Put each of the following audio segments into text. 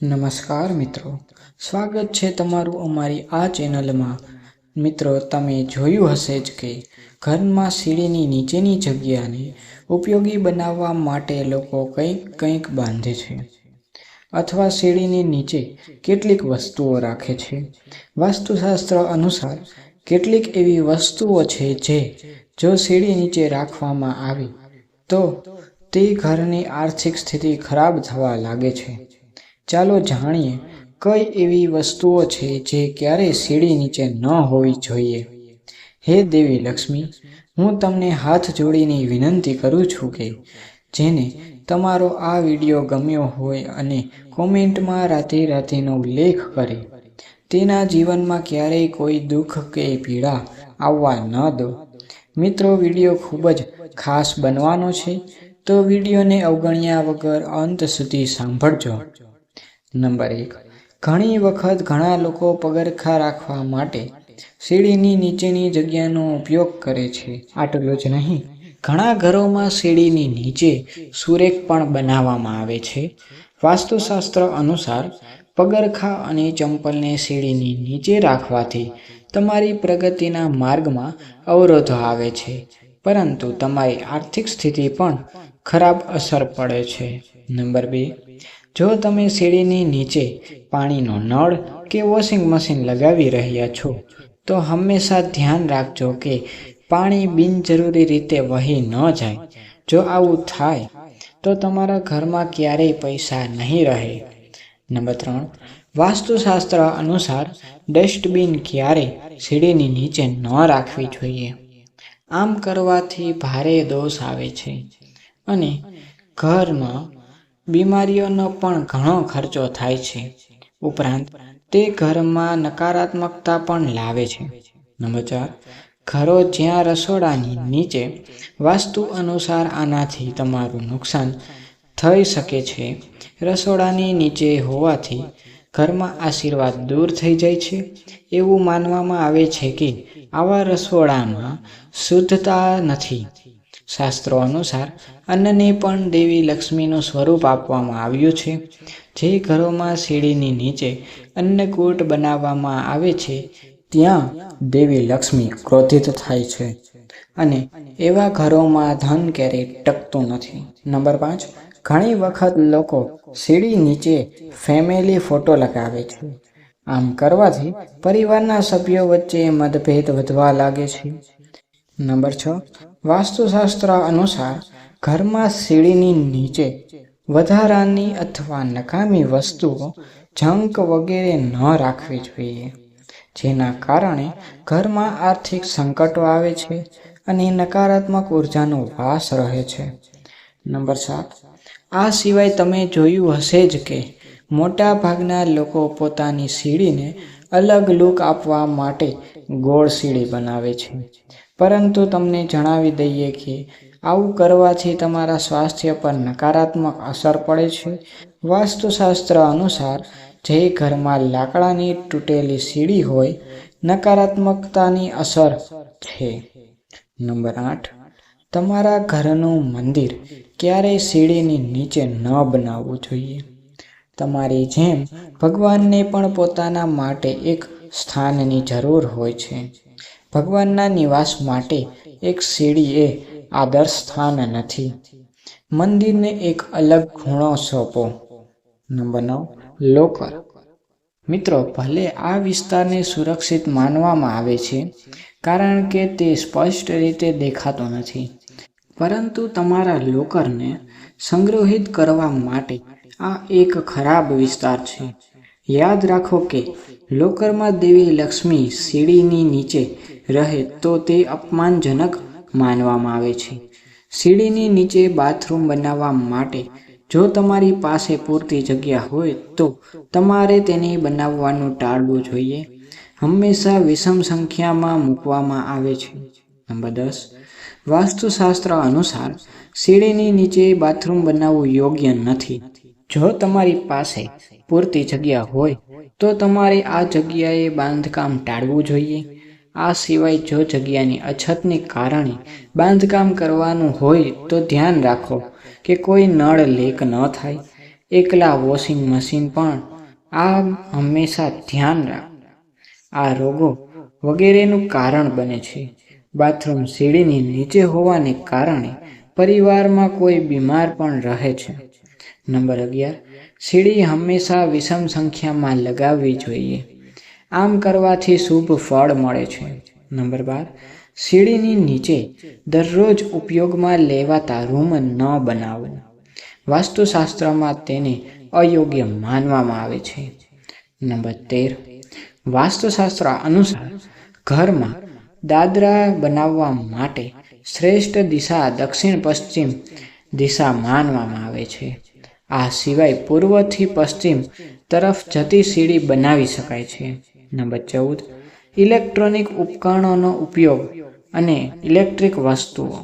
નમસ્કાર મિત્રો. સ્વાગત છે તમારું અમારી આ ચેનલમાં. મિત્રો, તમે જોયું હશે જ કે ઘરમાં સીડીની નીચેની જગ્યાને ઉપયોગી બનાવવા માટે લોકો કંઈક કંઈક બાંધે છે અથવા સીડીની નીચે કેટલીક વસ્તુઓ રાખે છે. વાસ્તુશાસ્ત્ર અનુસાર કેટલીક એવી વસ્તુઓ છે જે જો સીડી નીચે રાખવામાં આવે, તો તે ઘરની આર્થિક સ્થિતિ ખરાબ થવા લાગે છે. ચાલો જાણીએ, કઈ એવી વસ્તુઓ છે જે ક્યારેય સીડી નીચે ન હોવી જોઈએ? હે દેવી લક્ષ્મી, હું તમને હાથ જોડીને વિનંતી કરું છું કે, જેને તમારો આ વીડિયો ગમ્યો હોય અને કોમેન્ટમાં રાતે રાતેનો ઉલ્લેખ કરે. તેના જીવનમાં ક્યારેય કોઈ દુઃખ કે પીડા આવવા ન દો. મિત્રો, વીડિયો ખૂબ જ ખાસ બનવાનો છે, તો વિડીયોને અવગણ્યા વગર અંત સુધી સાંભળજો. નંબર એક. ઘણી વખત ઘણા લોકો પગરખા રાખવા માટે સીડીની નીચેની જગ્યાનો ઉપયોગ કરે છે. આટલું જ નહીં, ઘણા ઘરોમાં સીડીની નીચે સુરેખ પણ બનાવવામાં આવે છે. વાસ્તુશાસ્ત્ર અનુસાર, પગરખા અને ચંપલને સીડીની નીચે રાખવાથી તમારી પ્રગતિના માર્ગમાં અવરોધો આવે છે, પરંતુ તમારી આર્થિક સ્થિતિ પણ ખરાબ અસર પડે છે. નંબર બે જો તમે સીડીની નીચે પાણીનો નળ કે વોશિંગ મશીન લગાવી રહ્યા છો, તો હંમેશા ધ્યાન રાખજો કે પાણી બિનજરૂરી રીતે વહી ન જાય. જો આવું થાય, તો તમારા ઘરમાં ક્યારેય પૈસા નહીં રહે. નંબર ત્રણ, વાસ્તુશાસ્ત્ર અનુસાર ડસ્ટબિન ક્યારેય સીડીની નીચે ન રાખવી જોઈએ. આમ કરવાથી ભારે દોષ આવે છે. અને ઘરમાં બીમારીઓનો પણ ઘણો ખર્ચો થાય છે. ઉપરાંત, તે ઘરમાં નકારાત્મકતા પણ લાવે છે. નંબર ચાર, ઘરો જ્યાં રસોડાની નીચે વાસ્તુ અનુસાર આનાથી તમારું નુકસાન થઈ શકે છે. રસોડાની નીચે હોવાથી ઘરમાં આશીર્વાદ દૂર થઈ જાય છે. એવું માનવામાં આવે છે કે આવા રસોડામાં શુદ્ધતા નથી. શાસ્ત્રો અનુસાર અન્નને પણ દેવી લક્ષ્મીનું સ્વરૂપ આપવામાં આવ્યું છે. જે ઘરોમાં સીડીની નીચે અન્નકૂટ બનાવવામાં આવે છે, ત્યાં દેવી લક્ષ્મી ક્રોધિત થાય છે અને એવા ઘરોમાં ધન ક્યારેય ટકતું નથી. નંબર પાંચ, ઘણી વખત લોકો સીડી નીચે ફેમિલી ફોટો લગાવે છે. આમ કરવાથી પરિવારના સભ્યો વચ્ચે મતભેદ વધવા લાગે છે. નંબર છ વાસ્તુશાસ્ત્ર અનુસાર ઘરમાં સીડીની નીચે વધારાની અથવા નકામી વસ્તુઓ જંક વગેરે ન રાખવી જોઈએ, જેના કારણે ઘરમાં આર્થિક સંકટો આવે છે અને નકારાત્મક ઉર્જાનો વાસ રહે છે. નંબર સાત, આ સિવાય તમે જોયું હશે જ કે મોટા ભાગના લોકો પોતાની સીડીને અલગ લુક આપવા માટે ગોળ સીડી બનાવે છે. પરંતુ તમને જણાવી દઈએ કે આવું કરવાથી તમારા સ્વાસ્થ્ય પર નકારાત્મક અસર પડે છે. વાસ્તુશાસ્ત્ર અનુસાર, જે ઘરમાં લાકડાની તૂટેલી સીડી હોય, નકારાત્મકતાની અસર છે. નંબર આઠ. તમારા ઘરનું મંદિર ક્યારેય સીડીની નીચે ન બનાવવું જોઈએ. તમારી જેમ ભગવાનને પણ પોતાના માટે એક સ્થાનની જરૂર હોય છે. ભગવાનના નિવાસ માટે એક સીડી એ આદર્શ સ્થાન નથી. મંદિરને એક અલગ ખૂણો સોંપો. નંબર નવ લોકર મિત્રો, ભલે આ વિસ્તારને સુરક્ષિત માનવામાં આવે છે, કારણ કે તે સ્પષ્ટ રીતે દેખાતો નથી. પરંતુ તમારા લોકરને સંગ્રહિત કરવા માટે આ એક ખરાબ વિસ્તાર છે. યાદ રાખો કે લોકરમાં દેવી લક્ષ્મી સીડીની નીચે રહે તો તે અપમાનજનક માનવામાં આવે છે. સીડીની નીચે બાથરૂમ બનાવવા માટે જો તમારી પાસે પૂરતી જગ્યા હોય તો તમારે તેને બનાવવાનું ટાળવું જોઈએ. હંમેશા વિષમ સંખ્યામાં મૂકવામાં આવે છે. નંબર દસ. વાસ્તુશાસ્ત્ર અનુસાર સીડીની નીચે બાથરૂમ બનાવવું યોગ્ય નથી. જો તમારી પાસે પૂરતી જગ્યા હોય તો તમારે આ જગ્યાએ બાંધકામ ટાળવું જોઈએ. આ સિવાય જો જગ્યાની અછતને કારણે બાંધકામ કરવાનું હોય તો ધ્યાન રાખો કે કોઈ નળ લીક ન થાય. એકલા વોશિંગ મશીન પણ આ હંમેશા ધ્યાન રાખ આ રોગો વગેરેનું કારણ બને છે. બાથરૂમ સીડીની નીચે હોવાને કારણે પરિવારમાં કોઈ બીમાર પણ રહે છે. નંબર અગિયાર સીડી હંમેશા વિષમ સંખ્યામાં લગાવવી જોઈએ. આમ કરવાથી શુભ ફળ મળે છે. નંબર બાર, સીડીની નીચે દરરોજ ઉપયોગમાં લેવાતા રૂમ ન બનાવો. વાસ્તુશાસ્ત્રમાં તેને અયોગ્ય માનવામાં આવે છે. નંબર તેર, વાસ્તુશાસ્ત્ર અનુસાર ઘરમાં દાદરા બનાવવા માટે શ્રેષ્ઠ દિશા દક્ષિણ પશ્ચિમ દિશા માનવામાં આવે છે. આ સિવાય પૂર્વથી પશ્ચિમ તરફ જતી સીડી બનાવી શકાય છે. નંબર ચૌદ, ઇલેક્ટ્રોનિક ઉપકરણોનો ઉપયોગ અને ઇલેક્ટ્રિક વસ્તુઓ.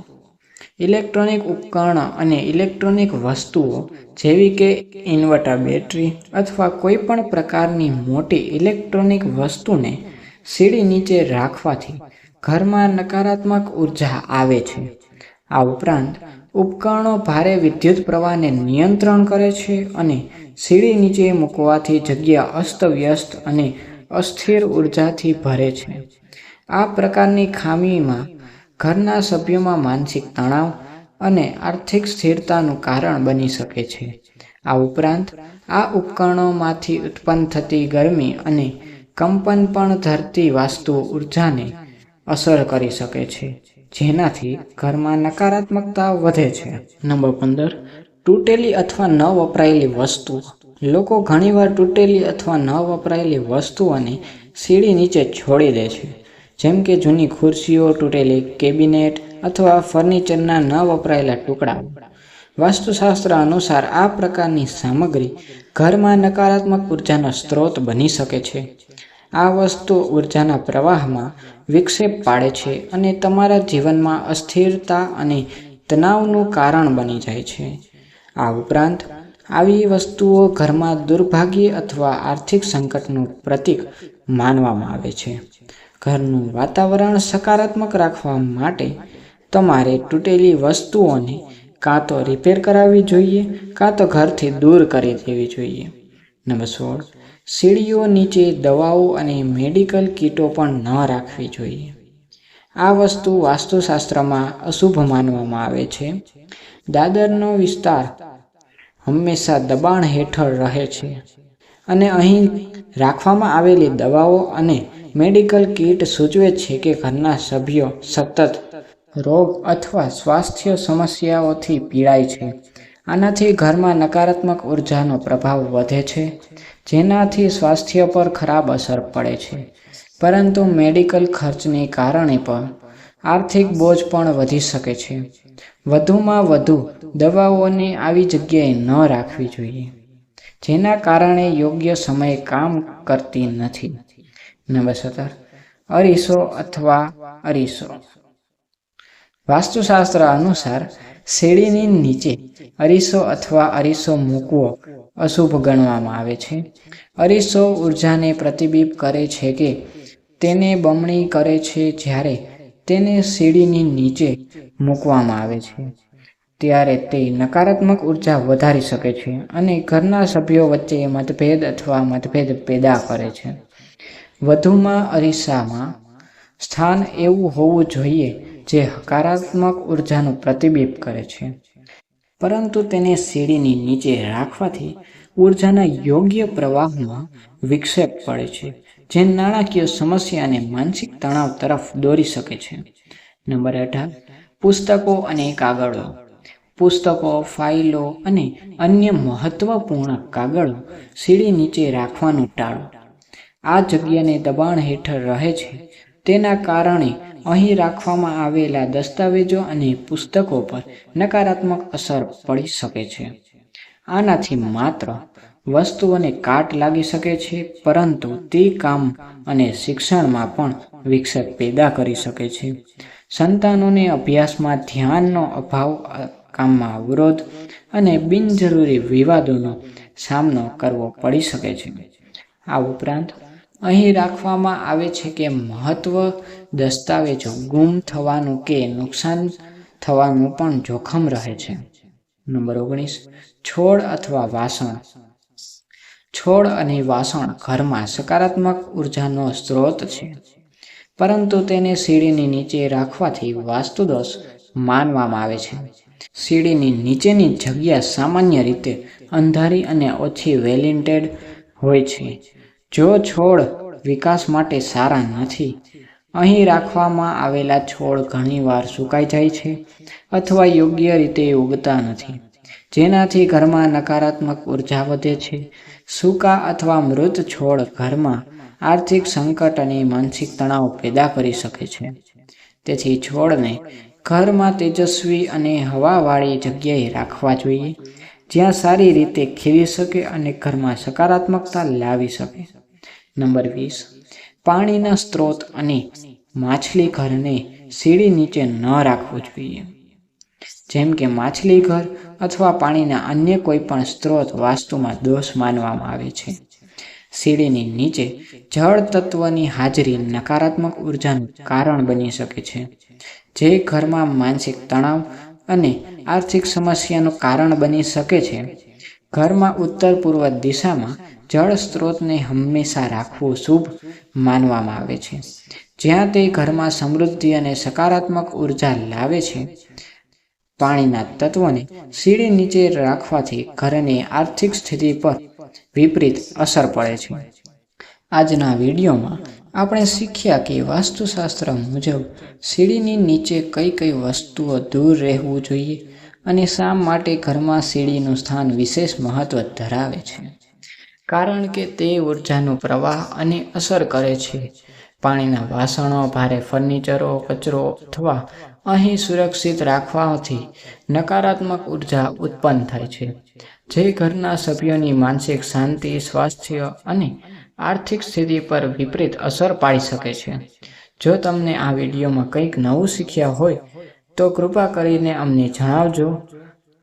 ઇલેક્ટ્રોનિક ઉપકરણ અને ઇલેક્ટ્રોનિક વસ્તુઓ જેવી કે ઇન્વર્ટર બેટરી અથવા કોઈ પણ પ્રકારની મોટી ઇલેક્ટ્રોનિક વસ્તુને સીડી નીચે રાખવાથી ઘરમાં નકારાત્મક ઊર્જા આવે છે. આ ઉપરાંત ઉપકરણો ભારે વિદ્યુત પ્રવાહને નિયંત્રણ કરે છે અને સીડી નીચે મૂકવાથી જગ્યા અસ્તવ્યસ્ત અને અસ્થિર ઉર્જાથી ભરે છે. આ પ્રકારની ખામીમાં ઘરના સભ્યોમાં માનસિક તણાવ અને આર્થિક સ્થિરતાનું કારણ બની શકે છે. આ ઉપરાંત, આ ઉપકરણોમાંથી ઉત્પન્ન થતી ગરમી અને કંપન પણ ધરતી વાસ્તુ ઉર્જાને અસર કરી શકે છે, જેનાથી ઘરમાં નકારાત્મકતા વધે છે. નંબર પંદર, તૂટેલી અથવા ન વપરાયેલી વસ્તુ. લોકો ઘણીવાર તૂટેલી અથવા ન વપરાયેલી વસ્તુઓને સીડી નીચે છોડી દે છે. જેમ કે જૂની ખુરશીઓ, તૂટેલી કેબિનેટ અથવા ફર્નિચરના ન વપરાયેલા ટુકડા. વાસ્તુશાસ્ત્ર અનુસાર આ પ્રકારની સામગ્રી ઘરમાં નકારાત્મક ઉર્જાનો સ્ત્રોત બની શકે છે. આ વસ્તુ ઉર્જાના પ્રવાહમાં વિક્ષેપ પાડે છે અને તમારા જીવનમાં અસ્થિરતા અને તણાવનું કારણ બની જાય છે. આ ઉપરાંત, આવી વસ્તુઓ ઘરમાં દુર્ભાગ્ય અથવા આર્થિક સંકટનું પ્રતીક માનવામાં આવે છે. ઘરનું વાતાવરણ સકારાત્મક રાખવા માટે તમારે તૂટેલી વસ્તુઓને કાં તો રિપેર કરાવવી જોઈએ, કાં તો ઘરથી દૂર કરી દેવી જોઈએ. સોળ સીડીઓ નીચે દવાઓ અને મેડિકલ કીટો પણ ન રાખવી જોઈએ. આ વસ્તુ વાસ્તુશાસ્ત્રમાં અશુભ માનવામાં આવે છે. દાદરનો વિસ્તાર હંમેશા દબાણ હેઠળ રહે છે અને અહીં રાખવામાં આવેલી દવાઓ અને મેડિકલ કીટ સૂચવે છે કે ઘરના સભ્યો સતત રોગ અથવા સ્વાસ્થ્ય સમસ્યાઓથી પીડાય છે. આનાથી ઘરમાં નકારાત્મક ઉર્જાનો પ્રભાવ વધે છે, જેનાથી સ્વાસ્થ્ય પર ખરાબ અસર પડે છે. પરંતુ મેડિકલ ખર્ચને કારણે પણ આર્થિક બોજ પણ વધી શકે છે. વધુમાં વધુ દવાઓને આવી જગ્યાએ ન રાખવી જોઈએ, જેના કારણે યોગ્ય સમયે કામ કરતી નથી. સત્તર, અરીસો અથવા અરીસો. વાસ્તુશાસ્ત્ર અનુસાર શેરીની નીચે અરીસો અથવા અરીસો મૂકવો અશુભ ગણવામાં આવે છે. અરીસો ઉર્જાને પ્રતિબિંબ કરે છે કે તેને બમણી કરે છે જ્યારે તેને સીડીની નીચે મૂકવામાં આવે છે. ત્યારે તે નકારાત્મક ઊર્જા વધારી શકે છે અને ઘરના સભ્યો વચ્ચે મતભેદ અથવા મતભેદ પેદા કરે છે. વધુમાં અરીસામાં સ્થાન એવું હોવું જોઈએ જે હકારાત્મક ઉર્જાનું પ્રતિબિંબ કરે છે. પરંતુ તેને સીડીની નીચે રાખવાથી ઉર્જાના યોગ્ય પ્રવાહમાં વિક્ષેપ પડે છે, જે નાણાકીય સમસ્યા અને માનસિક તણાવ તરફ દોરી શકે છે. નંબર અઢાર, પુસ્તકો અને કાગળો. પુસ્તકો, ફાઇલો અને અન્ય મહત્વપૂર્ણ કાગળો સીડી નીચે રાખવાનું ટાળો. આ જગ્યાને દબાણ હેઠળ રહે છે તેના કારણે અહીં રાખવામાં આવેલા દસ્તાવેજો અને પુસ્તકો પર નકારાત્મક અસર પડી શકે છે. આનાથી માત્ર વસ્તુઓને કાટ લાગી શકે છે, પરંતુ તે કામ અને શિક્ષણમાં પણ વિક્ષેપ પેદા કરી શકે છે. સંતાનોને અભ્યાસમાં ધ્યાનનો અભાવ કામમાં અવરોધ અને બિનજરૂરી વિવાદોનો સામનો કરવો પડી શકે છે. આ ઉપરાંત અહીં રાખવામાં આવે છે કે મહત્વ દસ્તાવેજો ગુમ થવાનું કે નુકસાન થવાનું પણ જોખમ રહે છે. નંબર ઓગણીસ, છોડ અથવા વાસણ. છોડ અને વાસણ ઘરમાં સકારાત્મક ઉર્જાનો સ્ત્રોત છે, પરંતુ તેને સીડીની નીચે રાખવાથી વાસ્તુદોષ માનવામાં આવે છે. સીડીની નીચેની જગ્યા સામાન્ય રીતે અંધારી અને ઓછી વેલિન્ટેડ હોય છે. જો છોડ વિકાસ માટે સારા નથી, અહીં રાખવામાં આવેલા છોડ ઘણીવાર સુકાઈ જાય છે અથવા યોગ્ય રીતે ઉગતા નથી, જેનાથી ઘરમાં નકારાત્મક ઊર્જા વધે છે. સૂકા અથવા મૃત છોડ ઘરમાં આર્થિક સંકટ અને માનસિક તણાવ પેદા કરી શકે છે. તેથી છોડને ઘરમાં તેજસ્વી અને હવાવાળી જગ્યાએ રાખવા જોઈએ, જ્યાં સારી રીતે ખીલી શકે અને ઘરમાં સકારાત્મકતા લાવી શકે. નંબર વીસ. પાણીના સ્ત્રોત અને માછલી ઘરને સીડી નીચે ન રાખવું જોઈએ. જેમ કે માછલી ઘર અથવા પાણીના અન્ય કોઈ પણ સ્ત્રોત વાસ્તુમાં દોષ માનવામાં આવે છે. સીડીની નીચે જળ તત્વની હાજરી નકારાત્મક ઉર્જાનું કારણ બની શકે છે, જે ઘરમાં માનસિક તણાવ અને આર્થિક સમસ્યાનું કારણ બની શકે છે. ઘરમાં ઉત્તર પૂર્વ દિશામાં જળ સ્ત્રોતને હંમેશા રાખવું શુભ માનવામાં આવે છે. જ્યાં તે ઘરમાં સમૃદ્ધિ અને સકારાત્મક ઊર્જા લાવે છે, પાણીના તત્વોને સીડી નીચે રાખવાથી ઘરની આર્થિક સ્થિતિ પર વિપરીત અસર પડે છે. આજના વિડીયોમાં આપણે શીખ્યા કે વાસ્તુશાસ્ત્ર મુજબ સીડીની નીચે કઈ કઈ વસ્તુઓ દૂર રહેવું જોઈએ અને શા માટે ઘરમાં સીડીનું સ્થાન વિશેષ મહત્વ ધરાવે છે. કારણ કે તે ઉર્જાનો પ્રવાહ અને અસર કરે છે. પાણીના વાસણો, ભારે ફર્નિચરો, કચરો અથવા અહીં સુરક્ષિત રાખવાથી નકારાત્મક ઊર્જા ઉત્પન્ન થાય છે, જે ઘરના સભ્યોની માનસિક શાંતિ, સ્વાસ્થ્ય અને આર્થિક સ્થિતિ પર વિપરીત અસર પાડી શકે છે. જો તમને આ વિડીયોમાં કંઈક નવું શીખ્યા હોય, તો કૃપા કરીને અમને જણાવજો.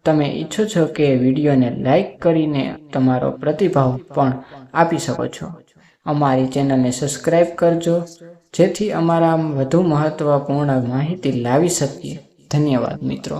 તમે ઈચ્છો છો કે વિડીયોને લાઈક કરીને તમારો પ્રતિભાવ પણ આપી શકો છો. અમારી ચેનલને સબસ્ક્રાઈબ કરજો. જેથી અમારા વધુ મહત્વપૂર્ણ માહિતી લાવી શકીએ. ધન્યવાદ મિત્રો.